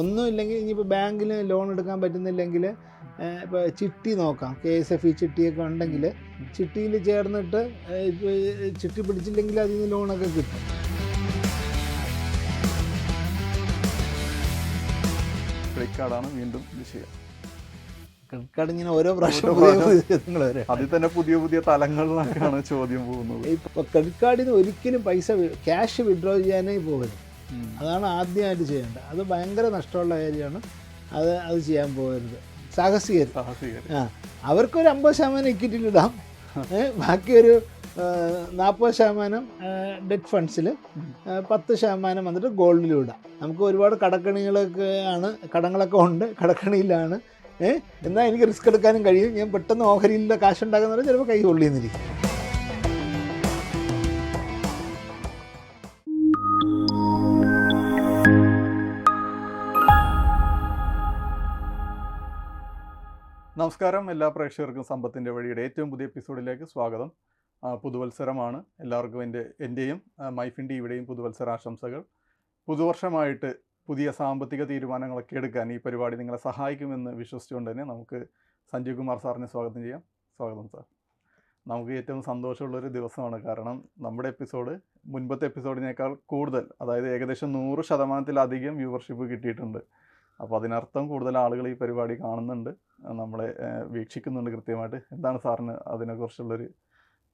ഒന്നും ഇല്ലെങ്കിൽ ഇനിയിപ്പോൾ ബാങ്കിൽ ലോൺ എടുക്കാൻ പറ്റുന്നില്ലെങ്കിൽ ഇപ്പോൾ ചിട്ടി നോക്കാം. കെ എസ് എഫ് ഇ ചിട്ടിയൊക്കെ ഉണ്ടെങ്കിൽ ചിട്ടിയിൽ ചേർന്നിട്ട് ചിട്ടി പിടിച്ചില്ലെങ്കിൽ അതിൽ നിന്ന് ലോണൊക്കെ കിട്ടും. ക്രെഡിറ്റ് കാർഡാണ് വീണ്ടും വിഷയം ക്രെഡിറ്റ് കാർഡ് ഇങ്ങനെ ഓരോ പ്രാവശ്യം അതിൽ തന്നെ പുതിയ പുതിയ തലങ്ങളിലേക്കാണ് ചോദ്യം പോകുന്നത്. ഇപ്പോൾ ക്രെഡിറ്റ് കാർഡിൽ നിന്ന് ഒരിക്കലും പൈസ ക്യാഷ് വിഡ്രോ ചെയ്യാനേ പോകരുത്. അതാണ് ആദ്യമായിട്ട് ചെയ്യേണ്ടത്. അത് ഭയങ്കര നഷ്ടമുള്ള കാര്യമാണ്. അത് അത് ചെയ്യാൻ പോകരുത്. സാഹസികർ സാഹസികര്. ആ അവർക്കൊരു അമ്പത് ശതമാനം ഇക്വിറ്റിയിലിടാം ഇടാം. ബാക്കി ഒരു നാൽപ്പത് ശതമാനം ഡെറ്റ് ഫണ്ട്സിൽ പത്ത് ശതമാനം വന്നിട്ട് ഗോൾഡിലും ഇടാം. നമുക്ക് ഒരുപാട് കടക്കണികളൊക്കെ ആണ് കടങ്ങളൊക്കെ ഉണ്ട് കടക്കണിയിലാണ്. ഏഹ് എന്നാൽ എനിക്ക് റിസ്ക് എടുക്കാനും കഴിയും. ഞാൻ പെട്ടെന്ന് ഓഹരിയിലെ കാശുണ്ടാകുന്നവരെ ചിലപ്പോൾ കൈ കൊള്ളിയെന്നിരിക്കും നമസ്കാരം. എല്ലാ പ്രേക്ഷകർക്കും സമ്പത്തിന്റെ വഴിയുടെ ഏറ്റവും പുതിയ എപ്പിസോഡിലേക്ക് സ്വാഗതം. പുതുവത്സരമാണ്. എല്ലാവർക്കും എന്റെ എന്റെയും മൈഫിന്റെ ഇവിടെയും പുതുവത്സര ആശംസകൾ. പുതുവർഷമായിട്ട് പുതിയ സാമ്പത്തിക തീരുമാനങ്ങളൊക്കെ എടുക്കാൻ ഈ പരിപാടി നിങ്ങളെ സഹായിക്കുമെന്ന് വിശ്വസിച്ചുകൊണ്ട് തന്നെ നമുക്ക് സഞ്ജീവ് കുമാർ സാറിനെ സ്വാഗതം ചെയ്യാം. സ്വാഗതം സാർ. നമുക്ക് ഏറ്റവും സന്തോഷമുള്ളൊരു ദിവസമാണ്. കാരണം നമ്മുടെ എപ്പിസോഡ് മുൻപത്തെ എപ്പിസോഡിനേക്കാൾ കൂടുതൽ അതായത് ഏകദേശം നൂറ് ശതമാനത്തിലധികം വ്യൂവർഷിപ്പ് കിട്ടിയിട്ടുണ്ട്. അപ്പോൾ അതിനർത്ഥം കൂടുതൽ ആളുകൾ ഈ പരിപാടി കാണുന്നുണ്ട്. നമ്മളെ വീക്ഷിക്കുന്നുണ്ട് കൃത്യമായിട്ട്. എന്താണ് സാറിന് അതിനെക്കുറിച്ചുള്ളൊരു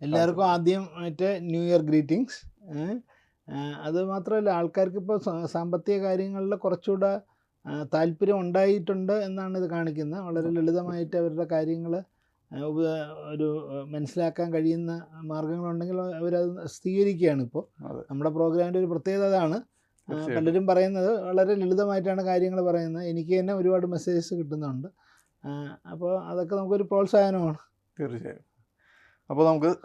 എല്ലാവർക്കും ആദ്യം മറ്റേ ന്യൂ ഇയർ ഗ്രീറ്റിങ്സ് അത് മാത്രമല്ല ആൾക്കാർക്ക് ഇപ്പോൾ സാമ്പത്തിക കാര്യങ്ങളിൽ കുറച്ചുകൂടെ താല്പര്യം ഉണ്ടായിട്ടുണ്ട് എന്നാണ് ഇത് കാണിക്കുന്നത്. വളരെ ലളിതമായിട്ട് അവരുടെ കാര്യങ്ങൾ ഒരു മനസ്സിലാക്കാൻ കഴിയുന്ന മാർഗങ്ങളുണ്ടെങ്കിൽ അവരത് സ്ഥിരീകരിക്കുകയാണ് ഇപ്പോൾ. നമ്മുടെ പ്രോഗ്രാമിന്റെ ഒരു പ്രത്യേകത അതാണ്. പലരും പറയുന്നത് വളരെ ലളിതമായിട്ടാണ് കാര്യങ്ങൾ പറയുന്നത്. എനിക്ക് തന്നെ ഒരുപാട് മെസ്സേജസ് കിട്ടുന്നുണ്ട്. അപ്പോൾ അതൊക്കെ നമുക്കൊരു പ്രോത്സാഹനമാണ്. തീർച്ചയായും. അപ്പോൾ നമുക്ക്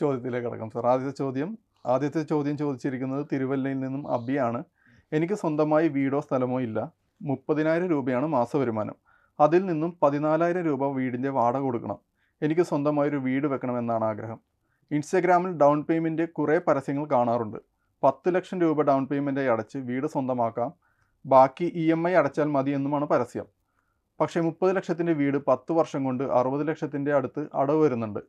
ചോദ്യത്തിലേക്ക് കിടക്കാം സാർ. ആദ്യത്തെ ചോദ്യം ആദ്യത്തെ ചോദ്യം ചോദിച്ചിരിക്കുന്നത് തിരുവല്ലയിൽ നിന്നും അബിയാണ് എനിക്ക് സ്വന്തമായി വീടോ സ്ഥലമോ ഇല്ല. മുപ്പതിനായിരം രൂപയാണ് മാസ വരുമാനം അതിൽ നിന്നും പതിനാലായിരം രൂപ വീടിന്റെ വാടക കൊടുക്കണം. എനിക്ക് സ്വന്തമായി ഒരു വീട് വെക്കണമെന്നാണ് ആഗ്രഹം. ഇൻസ്റ്റഗ്രാമിൽ ഡൗൺ പേയ്മെന്റ് കുറേ പരസ്യങ്ങൾ കാണാറുണ്ട്. പത്ത് ലക്ഷം രൂപ ഡൗൺ പേയ്മെന്റായി അടച്ച് വീട് സ്വന്തമാക്കാം. ബാക്കി ഇ എം ഐ അടച്ചാൽ മതി എന്നുമാണ് പരസ്യം. പക്ഷേ മുപ്പത് ലക്ഷത്തിന്റെ വീട് പത്ത് വർഷം കൊണ്ട് അറുപത് ലക്ഷത്തിന്റെ അടുത്ത് അടവ് വരുന്നുണ്ട്.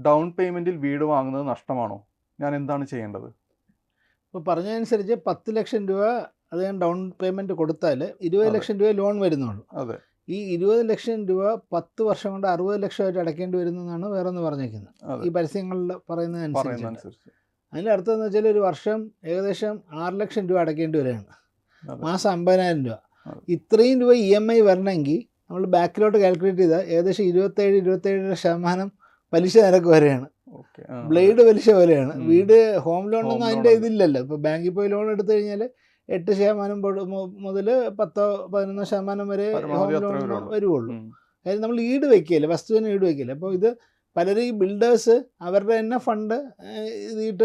ഡൗൺ പേയ്മെന്റിൽ വീട് വാങ്ങുന്നത് നഷ്ടമാണോ? ഞാൻ എന്താണ് ചെയ്യേണ്ടത്? ഇപ്പോൾ പറഞ്ഞതനുസരിച്ച് പത്ത് ലക്ഷം രൂപ അത് ഞാൻ ഡൗൺ പേയ്മെന്റ് കൊടുത്താൽ ഇരുപത്. ലക്ഷം രൂപ ലോൺ വരുന്നുള്ളൂ. അതെ. ഈ ഇരുപത് ലക്ഷം രൂപ പത്ത് വർഷം കൊണ്ട് അറുപത് ലക്ഷമായിട്ട് അടയ്ക്കേണ്ടി വരുന്നതാണ് വേറെ ഒന്ന് പറഞ്ഞേക്കുന്നത് ഈ പരസ്യങ്ങളിൽ പറയുന്നതനുസരിച്ച്. അതിന്റെ അർത്ഥം എന്ന് വെച്ചാൽ ഒരു വർഷം ഏകദേശം ആറ് ലക്ഷം രൂപ അടയ്ക്കേണ്ടി വരികയാണ്. മാസം അമ്പതിനായിരം രൂപ. ഇത്രയും രൂപ ഇ എം ഐ വരണമെങ്കിൽ നമ്മൾ ബാക്കിലോട്ട് കാൽക്കുലേറ്റ് ചെയ്താൽ ഏകദേശം ഇരുപത്തേഴ് ഇരുപത്തേഴര ശതമാനം പലിശ നിരക്ക് വരെയാണ്. ബ്ലേഡ് പലിശ പോലെയാണ്. വീട് ഹോം ലോൺ ഒന്നും loan അതിന്റെ ഇതില്ലല്ലോ. ഇപ്പോൾ ബാങ്കിൽ പോയി ലോൺ എടുത്തു കഴിഞ്ഞാൽ എട്ട് ശതമാനം മുതൽ പത്തോ പതിനൊന്നോ ശതമാനം വരെ ഹോം ലോൺ. വരുവുള്ളൂ. അതായത് നമ്മൾ ഈട് വെക്കുകയില്ല വസ്തുവിന് ഈട് വെക്കില്ല അപ്പോൾ ഇത് പലരും ഈ ബിൽഡേഴ്സ് അവരുടെ തന്നെ ഫണ്ട് ഇതിട്ട്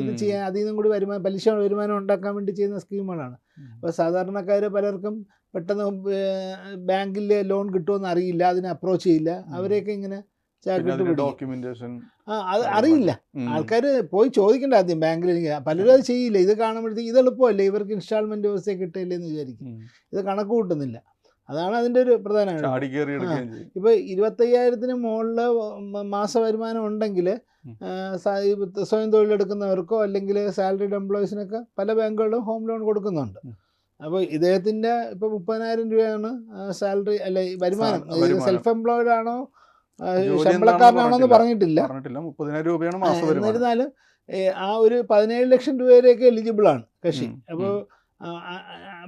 ഇത്. ചെയ്യാൻ അതിൽ നിന്നും കൂടി വരുമാനം പലിശ വരുമാനം ഉണ്ടാക്കാൻ വേണ്ടി ചെയ്യുന്ന സ്കീമുകളാണ്. അപ്പോൾ സാധാരണക്കാർ പലർക്കും പെട്ടെന്ന് ബാങ്കിൽ ലോൺ കിട്ടുമെന്ന് അറിയില്ല അതിനെ അപ്രോച്ച് ചെയ്യില്ല. അവരെയൊക്കെ ഇങ്ങനെ ഡോക്യുമെന്റേഷൻ ആ അത് അറിയില്ല. ആൾക്കാർ പോയി ചോദിക്കേണ്ട ആദ്യം ബാങ്കിൽ എനിക്ക് പലരും അത് ചെയ്യില്ല. ഇത് കാണുമ്പോഴത്തേക്ക് ഇത് എളുപ്പമല്ലേ? ഇവർക്ക് ഇൻസ്റ്റാൾമെന്റ് വ്യവസ്ഥ കിട്ടില്ലേ എന്ന് വിചാരിക്കും ഇത് കണക്ക് കൂട്ടുന്നില്ല. അതാണ് അതിന്റെ ഒരു പ്രധാന ഇപ്പോൾ ഇരുപത്തയ്യായിരത്തിന് മുകളിൽ മാസ വരുമാനം ഉണ്ടെങ്കിൽ. സ്വയം തൊഴിലെടുക്കുന്നവർക്കോ അല്ലെങ്കിൽ സാലറിഡ് എംപ്ലോയീസിനൊക്കെ പല ബാങ്കുകളിലും ഹോം ലോൺ കൊടുക്കുന്നുണ്ട്. അപ്പോൾ ഇദ്ദേഹത്തിന്റെ ഇപ്പോൾ മുപ്പതിനായിരം രൂപയാണ് സാലറി അല്ലെ വരുമാനം. സെൽഫ് എംപ്ലോയിഡ് ആണോ ശമ്പളക്കാരനാണോ എന്ന് പറഞ്ഞിട്ടില്ല. എന്നിരുന്നാലും ആ ഒരു പതിനേഴ് ലക്ഷം രൂപ വരെയൊക്കെ എലിജിബിൾ ആണ് കക്ഷി അപ്പോൾ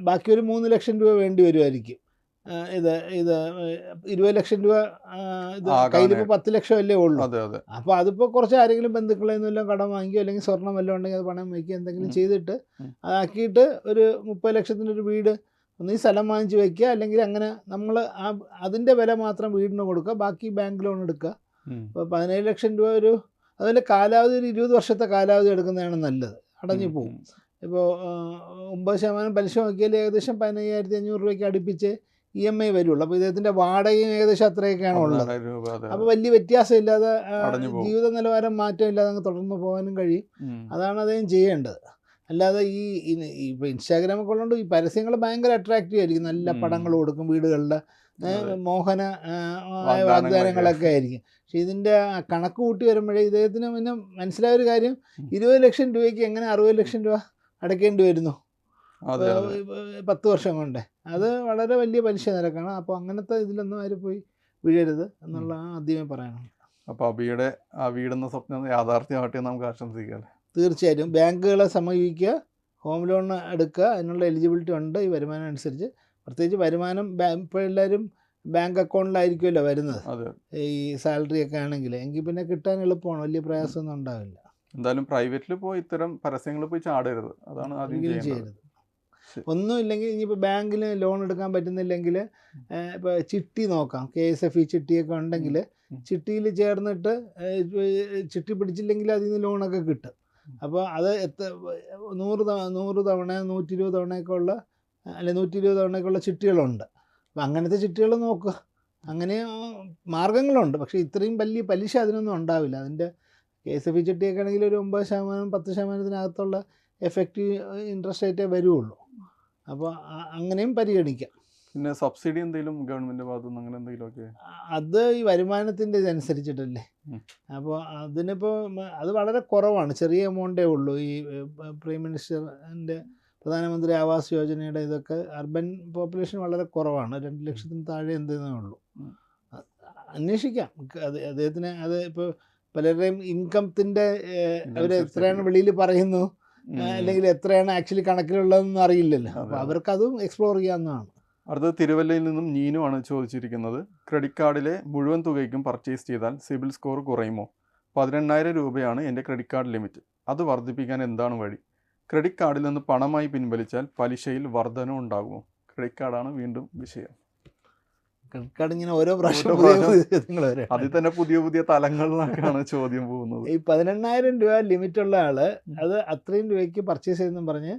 ബാക്കി ഒരു മൂന്ന് ലക്ഷം രൂപ വേണ്ടി വരുമായിരിക്കും ഇത് ഇത് ഇരുപത് ലക്ഷം രൂപ ഇത്. കയ്യിലിപ്പോൾ പത്ത് ലക്ഷം അല്ലേ ഉള്ളൂ അതെ അതെ അപ്പോൾ അതിപ്പോൾ കുറച്ച് ആരെങ്കിലും ബന്ധുക്കളിൽ നിന്നെല്ലാം കടം വാങ്ങിയോ അല്ലെങ്കിൽ സ്വർണം വല്ലതും ഉണ്ടെങ്കിൽ അത് പണം വയ്ക്കുക എന്തെങ്കിലും ചെയ്തിട്ട്. അതാക്കിയിട്ട് ഒരു മുപ്പത് ലക്ഷത്തിന്റെ ഒരു വീട് ഒന്നീ സ്ഥലം വാങ്ങിച്ച് വെക്കുക അല്ലെങ്കിൽ അങ്ങനെ നമ്മൾ ആ അതിന്റെ വില മാത്രം വീടിന് കൊടുക്കുക ബാക്കി ബാങ്ക് ലോൺ എടുക്കുക. ഇപ്പോൾ പതിനേഴ് ലക്ഷം രൂപ ഒരു അതുപോലെ കാലാവധി ഒരു ഇരുപത് വർഷത്തെ കാലാവധി എടുക്കുന്നതാണ് നല്ലത് അടഞ്ഞു പോകും. ഇപ്പോൾ ഒമ്പത് ശതമാനം പലിശ നോക്കിയാൽ ഏകദേശം പതിനയ്യായിരത്തി അഞ്ഞൂറ് രൂപയ്ക്ക് അടുപ്പിച്ച് ഇ എം ഐ വരുള്ളൂ. അപ്പോൾ ഇദ്ദേഹത്തിന്റെ വാടകയും ഏകദേശം അത്രയൊക്കെയാണ് ഉള്ളത്. അപ്പോൾ വലിയ വ്യത്യാസമില്ലാതെ ജീവിത നിലവാരം മാറ്റമില്ലാതെ അങ്ങ് തുടർന്ന് പോകാനും കഴിയും. അതാണ് അദ്ദേഹം ചെയ്യേണ്ടത്. അല്ലാതെ ഈ ഇപ്പോൾ ഇൻസ്റ്റാഗ്രാമൊക്കെ ഉള്ളതുകൊണ്ട് ഈ പരസ്യങ്ങൾ ഭയങ്കര അട്രാക്റ്റീവ് ആയിരിക്കും. നല്ല. പടങ്ങൾ കൊടുക്കും വീടുകളുടെ മോഹന വാഗ്ദാനങ്ങളൊക്കെ. ആയിരിക്കും. പക്ഷെ ഇതിന്റെ കണക്ക് കൂട്ടി വരുമ്പോഴേ ഇദ്ദേഹത്തിന് പിന്നെ മനസ്സിലായ ഒരു കാര്യം. ഇരുപത് ലക്ഷം രൂപയ്ക്ക് എങ്ങനെ അറുപത് ലക്ഷം രൂപ അടയ്ക്കേണ്ടി വരുന്നു? പത്ത് വർഷം കൊണ്ട്. അത് വളരെ വലിയ പലിശ നിരക്കാണ് അപ്പോൾ അങ്ങനത്തെ ഇതിലൊന്നും ആര് പോയി വീഴരുത് എന്നുള്ള ആദ്യമേ പറയണം അപ്പോൾ അബിയുടെ ആ വീടെന്ന സ്വപ്നം യാഥാർത്ഥ്യമാവട്ടെ എന്ന് നമുക്ക് ആശംസിക്കാം? തീർച്ചയായിട്ടും. ബാങ്കുകളെ സമീപിക്കുക ഹോം ലോൺ എടുക്കുക അതിനുള്ള എലിജിബിലിറ്റി ഉണ്ട്. ഈ വരുമാനം അനുസരിച്ച് പ്രത്യേകിച്ച് വരുമാനം ഇപ്പോൾ എല്ലാവരും ബാങ്ക് അക്കൗണ്ടിലായിരിക്കുമല്ലോ വരുന്നത്. ഈ സാലറി ഒക്കെ ആണെങ്കിൽ എങ്കിൽ പിന്നെ കിട്ടാൻ എളുപ്പമാണ്. വലിയ പ്രയാസമൊന്നും ഉണ്ടാവില്ല. എന്തായാലും പ്രൈവറ്റിൽ പോയി ഇത്തരം പരസ്യങ്ങൾ പോയി ചാടരുത്. അതാണ് ചെയ്യരുത്. ഒന്നുമില്ലെങ്കിൽ ഇനിയിപ്പോൾ ബാങ്കിൽ ലോൺ എടുക്കാൻ പറ്റുന്നില്ലെങ്കിൽ ഇപ്പോൾ ചിട്ടി നോക്കാം. കെ എസ് എഫ് ഇ ചിട്ടിയൊക്കെ ഉണ്ടെങ്കിൽ ചിട്ടിയിൽ ചേർന്നിട്ട് ചിട്ടി പിടിച്ചില്ലെങ്കിൽ അതിൽ നിന്ന് ലോണൊക്കെ കിട്ടും. അപ്പോൾ അത് എത്ര നൂറ് തവണ നൂറ് തവണ നൂറ്റി ഇരുപത് തവണയൊക്കെ ഉള്ള അല്ലെ നൂറ്റി ഇരുപത് തവണയൊക്കെ ഉള്ള ചിട്ടികളുണ്ട്. അപ്പം അങ്ങനത്തെ ചിട്ടികൾ നോക്കുക. അങ്ങനെ മാർഗങ്ങളുണ്ട്. പക്ഷേ ഇത്രയും വലിയ പലിശ അതിനൊന്നും ഉണ്ടാവില്ല. അതിന്റെ കെ എസ് എഫ് ഇ ചിട്ടിയൊക്കെ ആണെങ്കിൽ ഒരു ഒമ്പത് ശതമാനം പത്ത് ശതമാനത്തിനകത്തുള്ള എഫക്റ്റീവ് ഇൻട്രസ്റ്റ് റേറ്റേ വരുള്ളൂ അപ്പോൾ അങ്ങനെയും പരിഗണിക്കാം. പിന്നെ സബ്സിഡി എന്തെങ്കിലും ഗവൺമെന്റ് ഭാഗത്തുനിന്ന് അങ്ങനെ എന്തെങ്കിലും ഒക്കെ അത് ഈ വരുമാനത്തിന്റെ ഇതനുസരിച്ചിട്ടല്ലേ? അപ്പോൾ അതിനിപ്പോൾ അത് വളരെ കുറവാണ്. ചെറിയ എമൗണ്ടേ ഉള്ളൂ. ഈ പ്രൈം മിനിസ്റ്ററിന്റെ പ്രധാനമന്ത്രി ആവാസ് യോജനയുടെ ഇതൊക്കെ അർബൻ പോപ്പുലേഷൻ വളരെ കുറവാണ്. രണ്ട് ലക്ഷത്തിന് താഴെ എന്തെന്നേ ഉള്ളൂ. അന്വേഷിക്കാം. അത് അദ്ദേഹത്തിന് അത് ഇപ്പോൾ പലരുടെയും ഇൻകത്തിന്റെ അവർ എത്രയാണ് വെളിയിൽ പറയുന്നു. അല്ലെങ്കിൽ എത്രയാണ് ആക്ച്വലി കണക്കിലുള്ളതെന്ന് അറിയില്ലല്ലോ. അപ്പോൾ അതെ. അവർക്കതും എക്സ്പ്ലോർ ചെയ്യാവുന്നതാണ്. അടുത്തത് തിരുവല്ലയിൽ നിന്നും നീനു ആണ് ചോദിച്ചിരിക്കുന്നത്. ക്രെഡിറ്റ് കാർഡിലെ മുഴുവൻ തുകയ്ക്കും പർച്ചേസ് ചെയ്താൽ സിബിൽ സ്കോർ കുറയുമോ? പതിനെണ്ണായിരം രൂപയാണ് എന്റെ ക്രെഡിറ്റ് കാർഡ് ലിമിറ്റ്. അത് വർദ്ധിപ്പിക്കാൻ എന്താണ് വഴി? ക്രെഡിറ്റ് കാർഡിൽ നിന്ന് പണമായി പിൻവലിച്ചാൽ പലിശയിൽ വർധന ഉണ്ടാകുമോ ക്രെഡിറ്റ് കാർഡാണ് വീണ്ടും വിഷയം. ക്രെഡിറ്റ് കാർഡ് ഇങ്ങനെ ഓരോ പ്രാവശ്യം അതിൽ തന്നെ പുതിയ പുതിയ തലങ്ങളിലേക്കാണ് ചോദ്യം പോകുന്നത്. ഈ പതിനെണ്ണായിരം രൂപ ലിമിറ്റ് ഉള്ള ആൾ അത് അത്രയും രൂപയ്ക്ക് പർച്ചേസ് ചെയ്തെന്നും പറഞ്ഞ്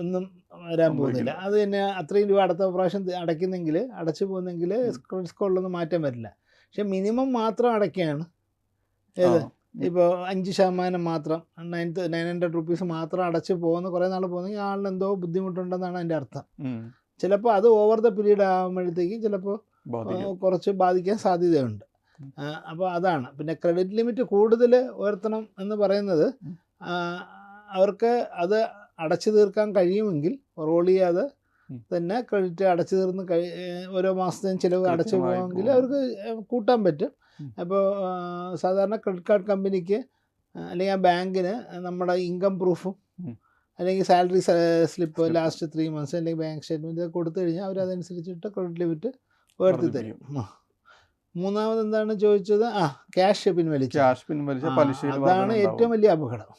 ഒന്നും വരാൻ പോകുന്നില്ല. അത് തന്നെ അത്രയും രൂപ അടുത്ത പ്രാവശ്യം അടയ്ക്കുന്നെങ്കിൽ അടച്ചു പോകുന്നെങ്കിൽ ക്രെഡിറ്റ് സ്കോറിലൊന്നും മാറ്റം വരില്ല. പക്ഷെ മിനിമം മാത്രം അടയ്ക്കുകയാണ്. ഏത്? ഇപ്പോൾ അഞ്ച് ശതമാനം മാത്രം നയൻ നയൻ ഹൺഡ്രഡ് റുപ്പീസ് മാത്രം അടച്ച് പോകുന്ന കുറേ നാൾ പോകുന്നെങ്കിൽ ആളിന് എന്തോ ബുദ്ധിമുട്ടുണ്ടെന്നാണ് അതിന്റെ അർത്ഥം. ചിലപ്പോൾ അത് ഓവർ ദ പീരീഡ് ആകുമ്പോഴത്തേക്കും ചിലപ്പോൾ കുറച്ച് ബാധിക്കാൻ സാധ്യതയുണ്ട്. അപ്പോൾ അതാണ്. പിന്നെ ക്രെഡിറ്റ് ലിമിറ്റ് കൂടുതൽ ഉയർത്തണം എന്ന് പറയുന്നത് അവർക്ക് അത് അടച്ചു തീർക്കാൻ കഴിയുമെങ്കിൽ റോൾ ചെയ്യാതെ തന്നെ ക്രെഡിറ്റ് അടച്ചു തീർന്ന് കഴി ഓരോ മാസത്തെയും ചിലവ് അടച്ചു പോകുമെങ്കിൽ അവർക്ക് കൂട്ടാൻ പറ്റും. അപ്പോൾ സാധാരണ ക്രെഡിറ്റ് കാർഡ് കമ്പനിക്ക് അല്ലെങ്കിൽ ആ ബാങ്കിന് നമ്മുടെ ഇൻകം പ്രൂഫും. അല്ലെങ്കിൽ salary slip last three months അല്ലെങ്കിൽ ബാങ്ക് സ്റ്റേറ്റ്മെന്റ് കൊടുത്തു കഴിഞ്ഞാൽ അവർ അതനുസരിച്ചിട്ട് ക്രെഡിറ്റ് ലിമിറ്റ് ഉയർത്തി തരും. മൂന്നാമത് എന്താണ് ചോദിച്ചത്? ആ ക്യാഷ് പിൻവലിച്ചു ക്യാഷ് പിൻവലിച്ച പലിശ അതാണ് ഏറ്റവും വലിയ അപകടം.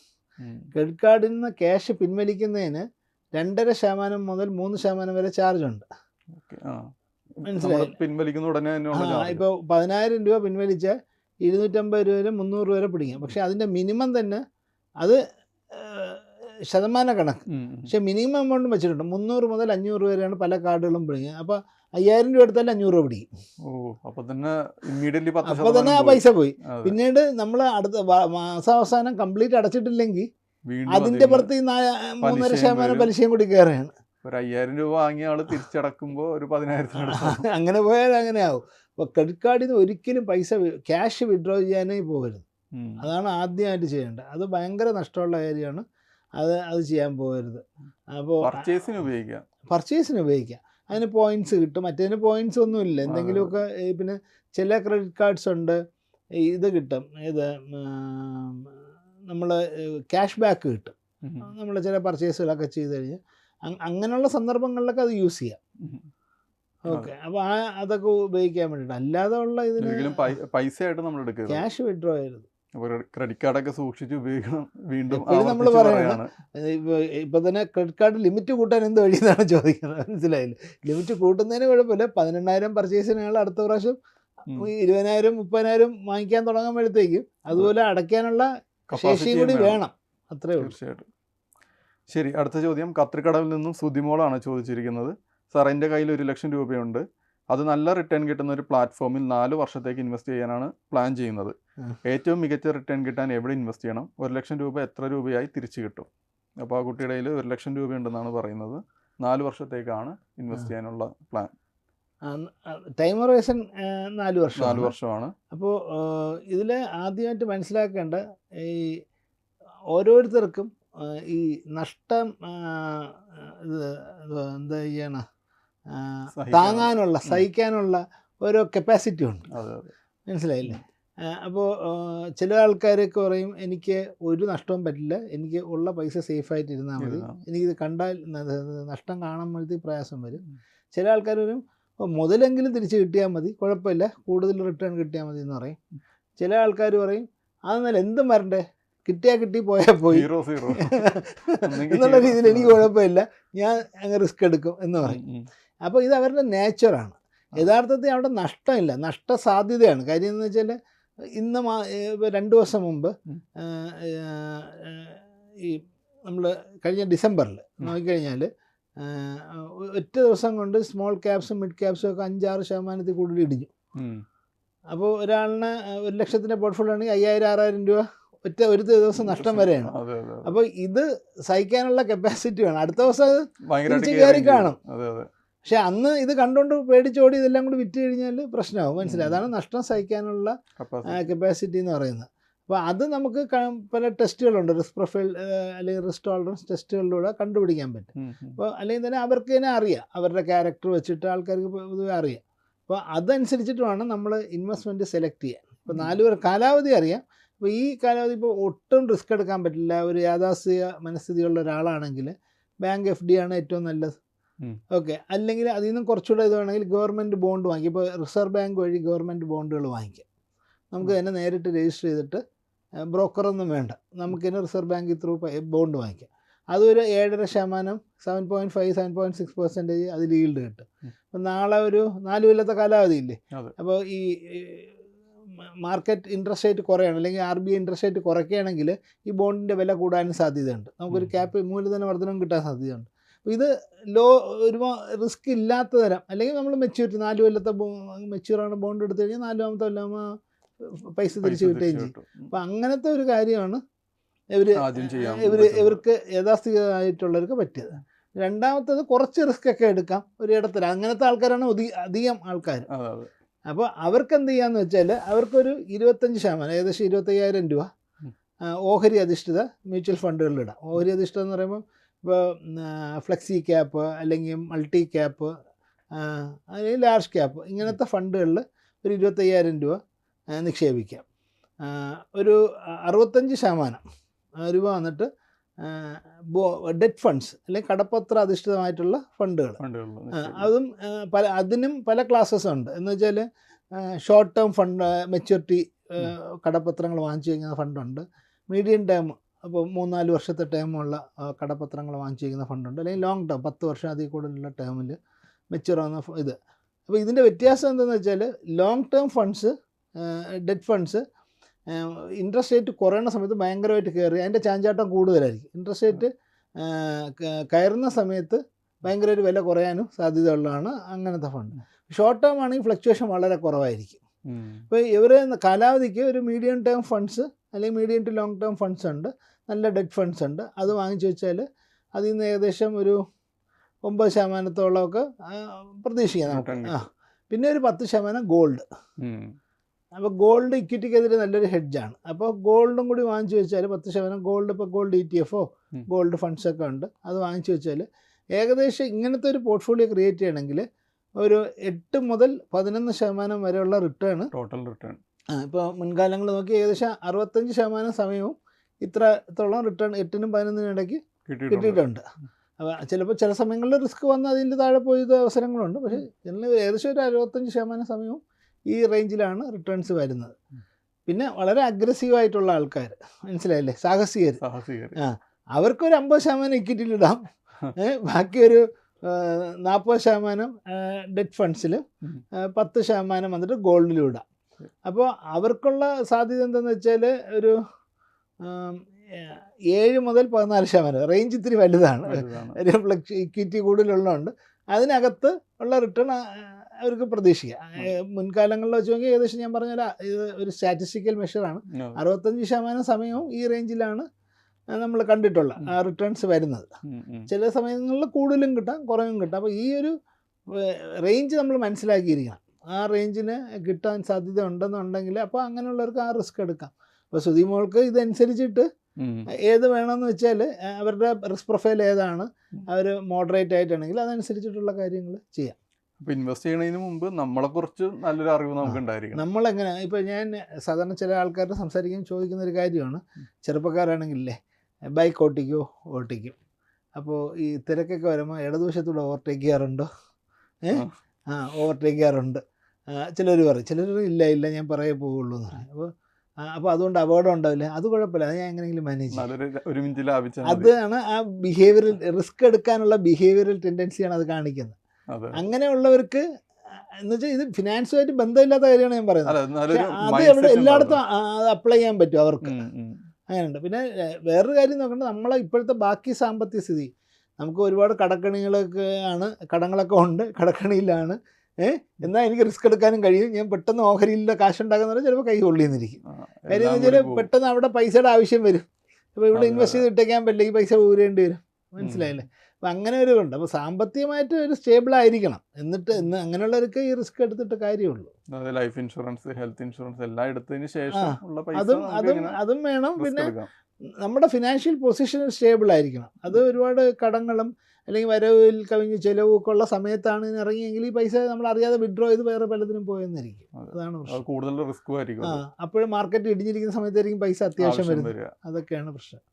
ക്രെഡിറ്റ് കാർഡിൽ നിന്ന് ക്യാഷ് പിൻവലിക്കുന്നതിന് രണ്ടര ശതമാനം മുതൽ മൂന്ന് ശതമാനം വരെ ചാർജ് ഉണ്ട്. ആ. പിൻവലിക്കുന്ന ഉടനെ. ഇപ്പോൾ പതിനായിരം രൂപ പിൻവലിച്ചാൽ ഇരുന്നൂറ്റമ്പത് രൂപ മുന്നൂറ് രൂപ വരെ പിടിക്കും. പക്ഷെ അതിന്റെ മിനിമം തന്നെ അത് ശതമാന കണക്ക്. പക്ഷെ മിനിമം എമൗണ്ട് വെച്ചിട്ടുണ്ട്. മുന്നൂറ് മുതൽ അഞ്ഞൂറ് വരെയാണ് പല കാർഡുകളും പിടിക്കുക അപ്പോൾ അയ്യായിരം രൂപ എടുത്താൽ അഞ്ഞൂറ് രൂപ പിടിക്കും അപ്പൊ തന്നെ ഇമ്മീഡിയറ്റ്ലി പത്ത് അപ്പോൾ തന്നെ ആ പൈസ പോയി. പിന്നീട് നമ്മൾ അടുത്ത മാസാവസാനം കംപ്ലീറ്റ് അടച്ചിട്ടില്ലെങ്കിൽ അതിന്റെ പുറത്ത് ഈ മൂന്നര ശതമാനം പലിശയും കൂടി കയറുകയാണ്. ഒരു അയ്യായിരം രൂപ വാങ്ങിയ ആൾ തിരിച്ചടക്കുമ്പോൾ ഒരു പതിനായിരത്തിന് അങ്ങനെ പോയാൽ അങ്ങനെ ആവും. അപ്പോൾ ക്രെഡിറ്റ് കാർഡിൽ നിന്ന് ഒരിക്കലും പൈസ ക്യാഷ് വിഡ്രോ ചെയ്യാനേ പോകരുത്. അതാണ് ആദ്യമായിട്ട് ചെയ്യേണ്ടത്. അത് ഭയങ്കര നഷ്ടമുള്ള കാര്യമാണ്. അത് അത് ചെയ്യാൻ പോകരുത് അപ്പോൾ പർച്ചേസിന് ഉപയോഗിക്കാം പർച്ചേസിന് ഉപയോഗിക്കാം അതിന് പോയിന്റ്സ് കിട്ടും. മറ്റേതിന് പോയിന്റ്സ് ഒന്നും ഇല്ല എന്തെങ്കിലുമൊക്കെ പിന്നെ ചില ക്രെഡിറ്റ് കാർഡ്സ് ഉണ്ട്. ഇത് കിട്ടും. ഇത് നമ്മൾ ക്യാഷ് ബാക്ക് കിട്ടും. നമ്മൾ ചില പർച്ചേസുകളൊക്കെ ചെയ്ത് കഴിഞ്ഞാൽ അങ്ങനെയുള്ള സന്ദർഭങ്ങളിലൊക്കെ അത് യൂസ് ചെയ്യാം. ഓക്കെ. അപ്പോൾ ആ അതൊക്കെ ഉപയോഗിക്കാൻ വേണ്ടിയിട്ട്. അല്ലാതെ ഉള്ള ഇതിന് പൈസ ആയിട്ട് നമ്മൾ ക്യാഷ് വിഡ്രോ ചെയ്യരുത്. അപ്പൊ ക്രെഡിറ്റ് കാർഡൊക്കെ സൂക്ഷിച്ച് ഉപയോഗിക്കണം. വീണ്ടും നമ്മൾ പറയുകയാണ് ഇപ്പോൾ തന്നെ ക്രെഡിറ്റ് കാർഡ് ലിമിറ്റ് കൂട്ടാൻ എന്ത് വഴിയെന്നാണ് ചോദിക്കുന്നത്? മനസ്സിലായില്ല? ലിമിറ്റ് കൂട്ടുന്നതിന് കുഴപ്പമില്ല. പതിനെണ്ണായിരം പർച്ചേസിനുള്ള അടുത്ത പ്രാവശ്യം. ഇരുപതിനായിരം മുപ്പതിനായിരം വാങ്ങിക്കാൻ തുടങ്ങുമ്പോഴത്തേക്കും അതുപോലെ അടയ്ക്കാനുള്ള ശേഷി കൂടി വേണം. വേണം. അത്രേ ഉള്ളൂ. തീർച്ചയായിട്ടും. ശരി അടുത്ത ചോദ്യം. കത്രിക്കടവിൽ നിന്നും സുതിമോളാണ് ചോദിച്ചിരിക്കുന്നത്. സാർ എന്റെ കയ്യിൽ ഒരു ലക്ഷം രൂപയുണ്ട്. അത് നല്ല റിട്ടേൺ കിട്ടുന്ന ഒരു പ്ലാറ്റ്ഫോമിൽ നാല് വർഷത്തേക്ക് ഇൻവെസ്റ്റ് ചെയ്യാനാണ് പ്ലാൻ ചെയ്യുന്നത്. ഏറ്റവും മികച്ച റിട്ടേൺ കിട്ടാൻ എവിടെ ഇൻവെസ്റ്റ് ചെയ്യണം? ഒരു ലക്ഷം രൂപ എത്ര രൂപയായി തിരിച്ചു കിട്ടും? അപ്പോൾ ആ കുട്ടിയുടെ കയ്യിൽ ഒരു ലക്ഷം രൂപയുണ്ടെന്നാണ് പറയുന്നത്. നാല് വർഷത്തേക്കാണ് ഇൻവെസ്റ്റ് ചെയ്യാനുള്ള പ്ലാൻ ടൈം ഹൊറൈസൺ നാല് വർഷം. നാല് വർഷമാണ്. അപ്പോൾ ഇതിൽ ആദ്യമായിട്ട് മനസ്സിലാക്കേണ്ട ഈ ഓരോരുത്തർക്കും ഈ നഷ്ടം ഇത് എന്താ ചെയ്യണം? താങ്ങാനുള്ള സഹിക്കാനുള്ള ഓരോ കപ്പാസിറ്റി ഉണ്ട്. മനസ്സിലായില്ലേ? അപ്പോൾ ചില ആൾക്കാരൊക്കെ പറയും എനിക്ക് ഒരു നഷ്ടവും പറ്റില്ല. എനിക്ക് ഉള്ള പൈസ സേഫായിട്ട് ഇരുന്നാൽ മതി. എനിക്കിത് കണ്ടാൽ നഷ്ടം കാണാൻ കാണുമ്പോഴത്തേക്ക് പ്രയാസം വരും. ചില ആൾക്കാർ വരും "ഓ, മുതലെങ്കിലും തിരിച്ച് കിട്ടിയാൽ മതി. കുഴപ്പമില്ല. കൂടുതൽ റിട്ടേൺ കിട്ടിയാൽ മതി എന്ന് പറയും. ചില ആൾക്കാർ പറയും അതെന്നാൽ എന്തും വരണ്ടേ? കിട്ടിയാൽ കിട്ടി പോയാൽ പോയി. എന്നുള്ള രീതിയിൽ എനിക്ക് കുഴപ്പമില്ല. ഞാൻ അങ്ങ് റിസ്ക് എടുക്കും എന്ന് പറയും. അപ്പോൾ ഇത് അവരുടെ നേച്ചറാണ് യഥാർത്ഥത്തിൽ അവിടെ നഷ്ടമില്ല. നഷ്ട സാധ്യതയാണ് കാര്യം എന്ന് വെച്ചാൽ ഇന്ന് മാ രണ്ട് ദിവസം മുമ്പ് ഈ നമ്മൾ കഴിഞ്ഞ ഡിസംബറിൽ. നോക്കിക്കഴിഞ്ഞാൽ ഒറ്റ ദിവസം കൊണ്ട് സ്മോൾ ക്യാപ്സും മിഡ് ക്യാപ്സും ഒക്കെ അഞ്ചാറ് ശതമാനത്തിൽ കൂടുതൽ ഇടിഞ്ഞു. അപ്പോൾ ഒരാളിന് ഒരു ലക്ഷത്തിന്റെ പോർട്ട്ഫോളിയോ ആണെങ്കിൽ അയ്യായിരം ആറായിരം രൂപ ഒറ്റ ഒരു ദിവസം നഷ്ടം വരെയാണ്. അപ്പോൾ ഇത് സഹിക്കാനുള്ള കപ്പാസിറ്റി വേണം. അടുത്ത ദിവസം കയറി കാണും. പക്ഷെ അന്ന് ഇത് കണ്ടുകൊണ്ട് പേടിച്ചോടി ഇതെല്ലാം കൂടി വിറ്റ് കഴിഞ്ഞാൽ പ്രശ്നമാകും മനസ്സിലായി? അതാണ് നഷ്ടം സഹിക്കാനുള്ള കപ്പാസിറ്റി എന്ന് പറയുന്നത്. അപ്പോൾ അത് നമുക്ക് പല ടെസ്റ്റുകളുണ്ട്. റിസ്ക് പ്രൊഫൈൽ അല്ലെങ്കിൽ റിസ്ക് ടോളറൻസ് ടെസ്റ്റുകളിലൂടെ കണ്ടുപിടിക്കാൻ പറ്റും. അപ്പോൾ അല്ലെങ്കിൽ തന്നെ അവർക്ക് തന്നെ അറിയാം. അവരുടെ ക്യാരക്ടർ വെച്ചിട്ട് ആൾക്കാർക്ക് പൊതുവെ അറിയാം. അപ്പോൾ അതനുസരിച്ചിട്ട് വേണം നമ്മൾ ഇൻവെസ്റ്റ്മെന്റ് സെലക്ട് ചെയ്യാൻ. ഇപ്പോൾ നാലു പേർ കാലാവധി അറിയാം. അപ്പോൾ ഈ കാലാവധി ഇപ്പോൾ ഒട്ടും റിസ്ക് എടുക്കാൻ പറ്റില്ല. ഒരു യാഥാസ്ഥിക മനസ്ഥിതിയുള്ള ഒരാളാണെങ്കിൽ ബാങ്ക് എഫ് ഡി ആണ് ഏറ്റവും നല്ലത്. ഓക്കെ. അല്ലെങ്കിൽ അതിൽ നിന്നും കുറച്ചുകൂടെ ഇത് വേണമെങ്കിൽ ഗവൺമെന്റ് ബോണ്ട് വാങ്ങിക്കും ഇപ്പോൾ റിസർവ് ബാങ്ക് വഴി ഗവൺമെന്റ് ബോണ്ടുകൾ വാങ്ങിക്കാം. നമുക്ക് തന്നെ നേരിട്ട് രജിസ്റ്റർ ചെയ്തിട്ട് ബ്രോക്കറൊന്നും വേണ്ട. നമുക്ക് തന്നെ റിസർവ് ബാങ്ക് ത്രൂ ബോണ്ട് വാങ്ങിക്കാം. അതൊരു ഏഴര ശതമാനം seven point five seven point six percentage അതിൽ ഈൽഡ് കിട്ടും. അപ്പം നാളെ ഒരു നാല് കൊല്ലത്തെ കാലാവധി ഇല്ലേ? അപ്പോൾ ഈ മാർക്കറ്റ് ഇൻട്രസ്റ്റ് റേറ്റ് കുറയാണ്. അല്ലെങ്കിൽ R B I interest rate കുറയ്ക്കുകയാണെങ്കിൽ ഈ ബോണ്ടിന്റെ വില കൂടാനും സാധ്യതയുണ്ട്. നമുക്കൊരു ക്യാപ് മൂലധന വർധനം കിട്ടാൻ സാധ്യതയുണ്ട്. ഇത് ലോ ഒരുപാട് റിസ്ക് ഇല്ലാത്ത തരം. അല്ലെങ്കിൽ നമ്മൾ മെച്യൂരിറ്റി നാല് കൊല്ലത്തെ മെച്യൂറാണ് ബോണ്ട് എടുത്തു കഴിഞ്ഞാൽ നാലാമത്തെ കൊല്ലാകുമ്പോൾ പൈസ തിരിച്ചു കിട്ടുകയും ചെയ്യും. അപ്പം അങ്ങനത്തെ ഒരു കാര്യമാണ് ഇവർ ഇവർ. ഇവർക്ക് യഥാസ്ഥിതമായിട്ടുള്ളവർക്ക് പറ്റിയത്. രണ്ടാമത്തത് കുറച്ച് റിസ്ക് ഒക്കെ എടുക്കാം ഒരു ഇടത്തിൽ അങ്ങനത്തെ ആൾക്കാരാണ് അധികം ആൾക്കാർ അപ്പോൾ അവർക്ക് എന്ത് ചെയ്യാന്ന് വെച്ചാൽ അവർക്കൊരു ഇരുപത്തഞ്ച് ശതമാനം ഏകദേശം ഇരുപത്തയ്യായിരം രൂപ. ഓഹരി അധിഷ്ഠിത മ്യൂച്വൽ ഫണ്ടുകളിലിടാം. ഓഹരി അധിഷ്ഠിതം എന്ന് പറയുമ്പോൾ ഇപ്പോൾ ഫ്ലെക്സി ക്യാപ്പ് അല്ലെങ്കിൽ മൾട്ടി ക്യാപ്പ് അല്ലെങ്കിൽ ലാർജ് ക്യാപ്പ് ഇങ്ങനത്തെ ഫണ്ടുകളിൽ ഒരു ഇരുപത്തയ്യായിരം രൂപ നിക്ഷേപിക്കാം. ഒരു അറുപത്തഞ്ച് ശതമാനം രൂപ വന്നിട്ട് ഡെറ്റ് ഫണ്ട്സ് അല്ലെങ്കിൽ കടപ്പത്ര അധിഷ്ഠിതമായിട്ടുള്ള ഫണ്ടുകൾ. അതും പല അതിനും പല ക്ലാസ്സസ് ഉണ്ട്. എന്ന് വെച്ചാൽ ഷോർട്ട് ടേം ഫണ്ട് മെച്യൂരിറ്റി കടപ്പത്രങ്ങൾ വാങ്ങിച്ചു കഴിഞ്ഞ ഫണ്ടുണ്ട്. മീഡിയം ടേം അപ്പോൾ മൂന്നാൽ വർഷത്തെ ടേമുള്ള കടപത്രങ്ങൾ വാങ്ങിച്ചിരിക്കുന്ന ഫണ്ടുണ്ട്. അല്ലെങ്കിൽ ലോങ് ടേം പത്ത് വർഷം അതിൽ കൂടുതലുള്ള ടേമിൽ ഫ- ഇത്. അപ്പോൾ ഇതിന്റെ വ്യത്യാസം എന്താണെന്ന് വെച്ചാൽ long term funds debt funds interest rate കുറയുന്ന സമയത്ത് ഭയങ്കരമായിട്ട് കയറി അതിന്റെ ചാഞ്ചാട്ടം കൂടുതലായിരിക്കും. ഇൻട്രസ്റ്റ് റേറ്റ് കയറുന്ന സമയത്ത് ഭയങ്കര ഒരു വില കുറയാനും സാധ്യതയുള്ളതാണ് അങ്ങനത്തെ ഫണ്ട് ഷോർട്ട് ടേം ആണെങ്കിൽ ഫ്ലക്ച്വേഷൻ വളരെ കുറവായിരിക്കും. അപ്പോൾ ഇവർ കാലാവധിക്ക് ഒരു മീഡിയം ടേം ഫണ്ട്സ് അല്ലെങ്കിൽ medium to long term funds ഉണ്ട്. നല്ല ഡെറ്റ് ഫണ്ട്സ് ഉണ്ട്. അത് വാങ്ങിച്ചു വെച്ചാൽ അതിൽ നിന്ന് ഏകദേശം ഒരു ഒമ്പത് ശതമാനത്തോളമൊക്കെ പ്രതീക്ഷിക്കാം നമുക്ക്. ആ പിന്നെ ഒരു പത്ത് ശതമാനം ഗോൾഡ്. അപ്പോൾ ഗോൾഡ് ഇക്വിറ്റിക്കെതിരെ നല്ലൊരു ഹെഡ്ജാണ് അപ്പോൾ ഗോൾഡും കൂടി വാങ്ങിച്ചു വെച്ചാൽ പത്ത് ശതമാനം ഗോൾഡ് ഇപ്പോൾ ഗോൾഡ് ഇ ടി എഫോ. ഗോൾഡ് ഫണ്ട്സൊക്കെ ഉണ്ട്. അത് വാങ്ങിച്ചു വെച്ചാൽ ഏകദേശം ഇങ്ങനത്തെ ഒരു പോർട്ട്ഫോളിയോ ക്രിയേറ്റ് ചെയ്യണമെങ്കിൽ ഒരു എട്ട് മുതൽ പതിനൊന്ന് ശതമാനം വരെയുള്ള റിട്ടേൺ ടോട്ടൽ റിട്ടേൺ ഇപ്പോൾ മുൻകാലങ്ങൾ നോക്കി ഏകദേശം അറുപത്തഞ്ച് ശതമാനം സമയവും ഇത്രത്തോളം റിട്ടേൺ എട്ടിനും പതിനൊന്നിനും ഇടയ്ക്ക് കിട്ടിയിട്ടുണ്ട്. അപ്പോൾ ചിലപ്പോൾ ചില സമയങ്ങളിൽ റിസ്ക് വന്ന് അതിന്റെ താഴെ പോയത് അവസരങ്ങളുണ്ട്. പക്ഷേ ജനറൽ ഏകദേശം ഒരു അറുപത്തഞ്ച് ശതമാനം സമയവും ഈ റേഞ്ചിലാണ് റിട്ടേൺസ് വരുന്നത്. പിന്നെ വളരെ അഗ്രസീവായിട്ടുള്ള ആൾക്കാർ മനസ്സിലായില്ലേ? സാഹസികർ ആ അവർക്കൊരു അമ്പത് ശതമാനം ഇക്വിറ്റിയിലിടാം ബാക്കി ഒരു നാൽപ്പത് ശതമാനം ഡെറ്റ് ഫണ്ട്സിൽ. പത്ത് ശതമാനം വന്നിട്ട് ഗോൾഡിലും ഇടാം. അപ്പോൾ അവർക്കുള്ള സാധ്യത എന്താണെന്ന് വെച്ചാൽ ഒരു ഏഴ് മുതൽ പതിനാല് ശതമാനം. റേഞ്ച് ഇത്തിരി വലുതാണ്. ഒരു ഫ്ലക്സ് ഇക്വിറ്റി കൂടുതലുള്ളതുകൊണ്ട് അതിനകത്ത് ഉള്ള റിട്ടേൺ അവർക്ക് പ്രതീക്ഷിക്കാം. മുൻകാലങ്ങളിൽ വെച്ച് നോക്കി ഏകദേശം ഞാൻ പറഞ്ഞ ഇത് ഒരു സ്റ്റാറ്റിസ്റ്റിക്കൽ മെഷറാണ്. അറുപത്തഞ്ച് ശതമാനം സമയവും ഈ റേഞ്ചിലാണ് നമ്മൾ കണ്ടിട്ടുള്ള റിട്ടേൺസ് വരുന്നത്. ചില സമയങ്ങളിൽ കൂടുതലും കിട്ടാം കുറവും കിട്ടാം. അപ്പോൾ ഈ ഒരു റേഞ്ച് നമ്മൾ മനസ്സിലാക്കിയിരിക്കണം. ആ റേഞ്ചിന് കിട്ടാൻ സാധ്യത ഉണ്ടെന്നുണ്ടെങ്കിൽ അപ്പോൾ അങ്ങനെയുള്ളവർക്ക് ആ റിസ്ക് എടുക്കാം. അപ്പോൾ സുധീമോൾക്ക് ഇതനുസരിച്ചിട്ട്. ഏത് വേണമെന്ന് വെച്ചാൽ അവരുടെ റിസ്ക് പ്രൊഫൈൽ ഏതാണ് അവർ മോഡറേറ്റ് ആയിട്ടാണെങ്കിൽ അതനുസരിച്ചിട്ടുള്ള കാര്യങ്ങൾ ചെയ്യാം. അപ്പോൾ ഇൻവെസ്റ്റ് ചെയ്യുന്നതിന് മുമ്പ് നമ്മളെ കുറിച്ച് നല്ലൊരു അറിവ് നമുക്ക്. ഉണ്ടായിരിക്കണം നമ്മളെങ്ങനെ ഇപ്പോൾ ഞാൻ സാധാരണ ചില ആൾക്കാരുടെ സംസാരിക്കാൻ ചോദിക്കുന്ന ഒരു കാര്യമാണ് ചെറുപ്പക്കാരാണെങ്കിലേ ബൈക്ക് ഓട്ടിക്കോ ഓട്ടിക്കും. അപ്പോൾ ഈ തിരക്കൊക്കെ വരുമ്പോൾ ഇടതുവശത്തൂടെ ഓവർടേക്ക് ചെയ്യാറുണ്ടോ? ഏ? ആ. ആ ഓവർടേക്ക് ചെയ്യാറുണ്ട്. ചിലർ പറയും. ചിലർ ഇല്ല ഇല്ല ഞാൻ പറയേ പോകുള്ളൂ എന്ന് പറയും. അപ്പോൾ അപ്പോൾ അതുകൊണ്ട് അപകടം ഉണ്ടാവില്ല. അത് കുഴപ്പമില്ല. അത് ഞാൻ എങ്ങനെയെങ്കിലും മാനേജ് ചെയ്യും. അതാണ് ആ ബിഹേവിയറൽ റിസ്ക് എടുക്കാനുള്ള ബിഹേവിയറൽ ടെൻഡൻസിയാണ് അത് കാണിക്കുന്നത്. അങ്ങനെയുള്ളവർക്ക് എന്ന് വെച്ചാൽ ഇത് ഫിനാൻസുമായിട്ട് ബന്ധമില്ലാത്ത കാര്യമാണ് ഞാൻ പറയുന്നത്. അത് എവിടെ എല്ലായിടത്തും അത് അപ്ലൈ ചെയ്യാൻ പറ്റും അവർക്ക്. അങ്ങനെയുണ്ട്. പിന്നെ വേറൊരു കാര്യം നോക്കേണ്ടത് നമ്മളെ ഇപ്പോഴത്തെ ബാക്കി സാമ്പത്തിക സ്ഥിതി. നമുക്ക് ഒരുപാട് കടക്കണികളൊക്കെ ആണ് കടങ്ങളൊക്കെ ഉണ്ട് കടക്കണിയിലാണ്. ഏഹ് എന്നാൽ എനിക്ക് റിസ്ക് എടുക്കാനും കഴിയും. ഞാൻ പെട്ടെന്ന് ഓഹരിയില്ല കാശ് പറഞ്ഞാൽ ചിലപ്പോൾ കൈ കൊള്ളിന്നിരിക്കും. കാര്യം എന്ന് വെച്ചാൽ പെട്ടെന്ന് അവിടെ പൈസയുടെ ആവശ്യം വരും. അപ്പോൾ ഇവിടെ ഇൻവെസ്റ്റ് ചെയ്ത് ഇട്ടേക്കാൻ പറ്റില്ല. ഈ പൈസ ഊരേണ്ടി വരും. മനസ്സിലായില്ലേ? അപ്പം അങ്ങനെ ഒരു ഉണ്ട് അപ്പോൾ സാമ്പത്തികമായിട്ട് ഒരു സ്റ്റേബിൾ ആയിരിക്കണം. എന്നിട്ട് എന്ന് അങ്ങനെയുള്ളവർക്ക് ഈ റിസ്ക് എടുത്തിട്ട് കാര്യമുള്ളൂ. ലൈഫ് ഇൻഷുറൻസ് ഹെൽത്ത് ഇൻഷുറൻസ് എല്ലാം എടുത്തതിന് ശേഷം ഉള്ള പൈസ അതും അതും അതും വേണം. പിന്നെ നമ്മുടെ ഫിനാൻഷ്യൽ പൊസിഷൻ സ്റ്റേബിൾ ആയിരിക്കണം. അത് ഒരുപാട് കടങ്ങളും അല്ലെങ്കിൽ വരവിൽ കവിഞ്ഞ് ചെലവൊക്കെ ഉള്ള സമയത്താണ് ഇറങ്ങിയെങ്കിൽ ഈ പൈസ നമ്മൾ അറിയാതെ വിഡ്രോ ചെയ്ത് വേറെ പലതിനും പോയെന്നായിരിക്കും അതെ. അതാണ് കൂടുതൽ റിസ്ക് ആയിരിക്കും ആ അപ്പോഴും മാർക്കറ്റ് ഇടിഞ്ഞിരിക്കുന്ന സമയത്തായിരിക്കും പൈസ അത്യാവശ്യം വരുന്നത്. അതൊക്കെയാണ് പ്രശ്നം.